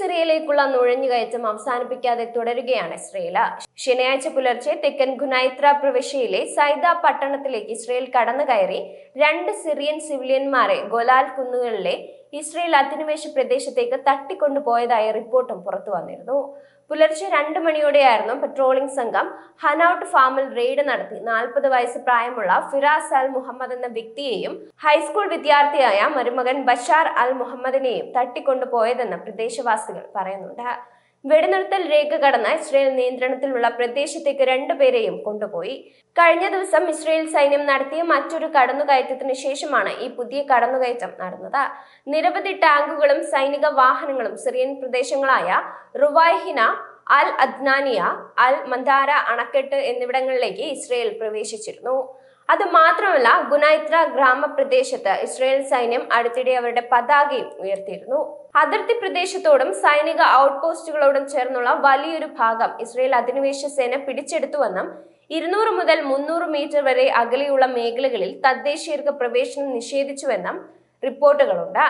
സിറിയയിലേക്കുള്ള നുഴഞ്ഞുകയറ്റം അവസാനിപ്പിക്കാതെ തുടരുകയാണ് ഇസ്രയേൽ. ശനിയാഴ്ച പുലർച്ചെ തെക്കൻ ഗുനൈത്ര പ്രവിശ്യയിലെ സൈദ പട്ടണത്തിലേക്ക് ഇസ്രയേൽ കടന്നു കയറി രണ്ട് സിറിയൻ സിവിലിയന്മാരെ ഗൊലാൽ കുന്നുകളിലെ ഇസ്രയേൽ അധിനിവേശ പ്രദേശത്തേക്ക് തട്ടിക്കൊണ്ടുപോയതായ റിപ്പോർട്ടും പുറത്തു വന്നിരുന്നു. പുലർച്ചെ രണ്ട് മണിയോടെയായിരുന്നു പെട്രോളിംഗ് സംഘം ഹനൌട്ട് ഫാമിൽ റെയ്ഡ് നടത്തി. നാൽപ്പത് വയസ്സ് പ്രായമുള്ള ഫിറാസ് അൽ മുഹമ്മദ് എന്ന വ്യക്തിയെയും ഹൈസ്കൂൾ വിദ്യാർത്ഥിയായ മരുമകൻ ബഷാർ അൽ മുഹമ്മദിനെയും തട്ടിക്കൊണ്ടുപോയതെന്ന് പ്രദേശവാസികൾ പറയുന്നുണ്ട്. വെടിനിർത്തൽ രേഖ കടന്ന ഇസ്രയേൽ നിയന്ത്രണത്തിലുള്ള പ്രദേശത്തേക്ക് രണ്ടുപേരെയും കൊണ്ടുപോയി. കഴിഞ്ഞ ദിവസം ഇസ്രയേൽ സൈന്യം നടത്തിയ മറ്റൊരു കടന്നുകയറ്റത്തിന് ശേഷമാണ് ഈ പുതിയ കടന്നുകയറ്റം നടന്നത്. നിരവധി ടാങ്കുകളും സൈനിക വാഹനങ്ങളും സിറിയൻ പ്രദേശങ്ങളായ റുവാഹിന അൽ അദ്നാനിയ അൽ മന്ദാര അണക്കെട്ട് എന്നിവിടങ്ങളിലേക്ക് ഇസ്രയേൽ പ്രവേശിച്ചിരുന്നു. അത് മാത്രമല്ല ഗുനായിത്ര ഗ്രാമപ്രദേശത്ത് ഇസ്രയേൽ സൈന്യം അടുത്തിടെ അവരുടെ പതാകയും ഉയർത്തിയിരുന്നു. അതിർത്തി പ്രദേശത്തോടും സൈനിക ഔട്ട്പോസ്റ്റുകളോടും ചേർന്നുള്ള വലിയൊരു ഭാഗം ഇസ്രയേൽ അധിനിവേശ സേന പിടിച്ചെടുത്തുവെന്നും ഇരുന്നൂറ് മുതൽ മുന്നൂറ് മീറ്റർ വരെ അകലെയുള്ള മേഖലകളിൽ തദ്ദേശീയർക്ക് പ്രവേശനം നിഷേധിച്ചുവെന്നും റിപ്പോർട്ടുകളുണ്ട്.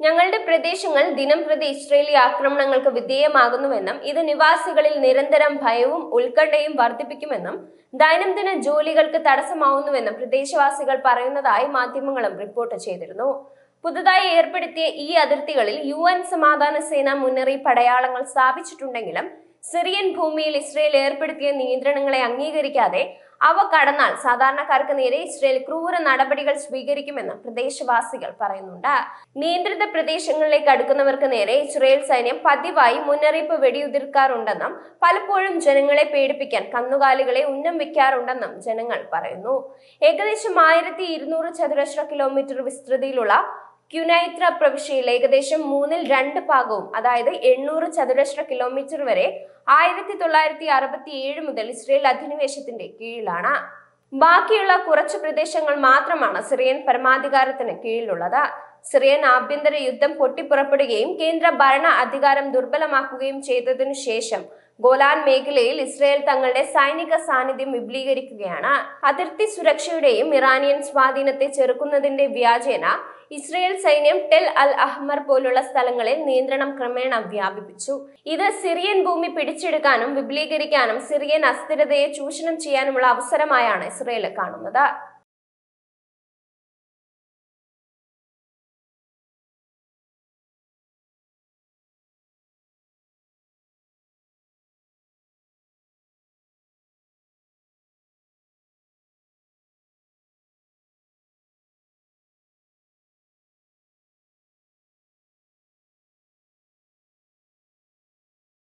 ഞങ്ങളുടെ പ്രദേശങ്ങൾ ദിനം പ്രതി ഇസ്രയേലി ആക്രമണങ്ങൾക്ക് വിധേയമാകുന്നുവെന്നും ഇത് നിവാസികളിൽ നിരന്തരം ഭയവും ഉത്കണ്ഠയും വർദ്ധിപ്പിക്കുമെന്നും ദൈനംദിന ജോലികൾക്ക് തടസ്സമാവുന്നുവെന്നും പ്രദേശവാസികൾ പറയുന്നതായി മാധ്യമങ്ങളും റിപ്പോർട്ട് ചെയ്തിരുന്നു. പുതുതായി ഏർപ്പെടുത്തിയ ഈ അതിർത്തികളിൽ യു എൻ സമാധാന സേന മുന്നറിയിപ്പ് അടയാളങ്ങൾ സ്ഥാപിച്ചിട്ടുണ്ടെങ്കിലും സിറിയൻ ഭൂമിയിൽ ഇസ്രയേൽ ഏർപ്പെടുത്തിയ നിയന്ത്രണങ്ങളെ അംഗീകരിക്കാതെ അവ കടന്നാൽ സാധാരണക്കാർക്ക് നേരെ ഇസ്രയേൽ ക്രൂര നടപടികൾ സ്വീകരിക്കുമെന്ന് പ്രദേശവാസികൾ പറയുന്നുണ്ട്. നിയന്ത്രിത പ്രദേശങ്ങളിലേക്ക് അടുക്കുന്നവർക്ക് നേരെ ഇസ്രയേൽ സൈന്യം പതിവായി മുന്നറിയിപ്പ് വെടിയുതിർക്കാറുണ്ടെന്നും പലപ്പോഴും ജനങ്ങളെ പേടിപ്പിക്കാൻ കന്നുകാലികളെ ഉന്നം വെക്കാറുണ്ടെന്നും ജനങ്ങൾ പറയുന്നു. ഏകദേശം ആയിരത്തി ഇരുന്നൂറ് ചതുരശ്ര കിലോമീറ്റർ വിസ്തൃതിയിലുള്ള ക്യുനൈത്ര പ്രവിശ്യയിൽ ഏകദേശം മൂന്നിൽ രണ്ട് ഭാഗവും അതായത് എണ്ണൂറ് ചതുരശ്ര കിലോമീറ്റർ വരെ ആയിരത്തി തൊള്ളായിരത്തി അറുപത്തി ഏഴ് മുതൽ ഇസ്രയേൽ അധിനിവേശത്തിന്റെ കീഴിലാണ്. ബാക്കിയുള്ള കുറച്ച് പ്രദേശങ്ങൾ മാത്രമാണ് സിറിയൻ പരമാധികാരത്തിന് കീഴിലുള്ളത്. സിറിയൻ ആഭ്യന്തര യുദ്ധം പൊട്ടിപ്പുറപ്പെടുകയും കേന്ദ്ര ഭരണ അധികാരം ദുർബലമാക്കുകയും ചെയ്തതിനു ശേഷം ഗോലാൻ മേഖലയിൽ ഇസ്രയേൽ തങ്ങളുടെ സൈനിക സാന്നിധ്യം വിപുലീകരിക്കുകയാണ്. അതിർത്തി സുരക്ഷയുടെയും ഇറാനിയൻ സ്വാധീനത്തെ ചെറുക്കുന്നതിന്റെ വ്യാജേന ഇസ്രയേൽ സൈന്യം ടെൽ അൽ അഹ്മർ പോലുള്ള സ്ഥലങ്ങളിൽ നിയന്ത്രണം ക്രമേണ വ്യാപിപ്പിച്ചു. ഇത് സിറിയൻ ഭൂമി പിടിച്ചെടുക്കാനും വിപുലീകരിക്കാനും സിറിയൻ അസ്ഥിരതയെ ചൂഷണം ചെയ്യാനുമുള്ള അവസരമായാണ് ഇസ്രയേൽ കാണുന്നത്.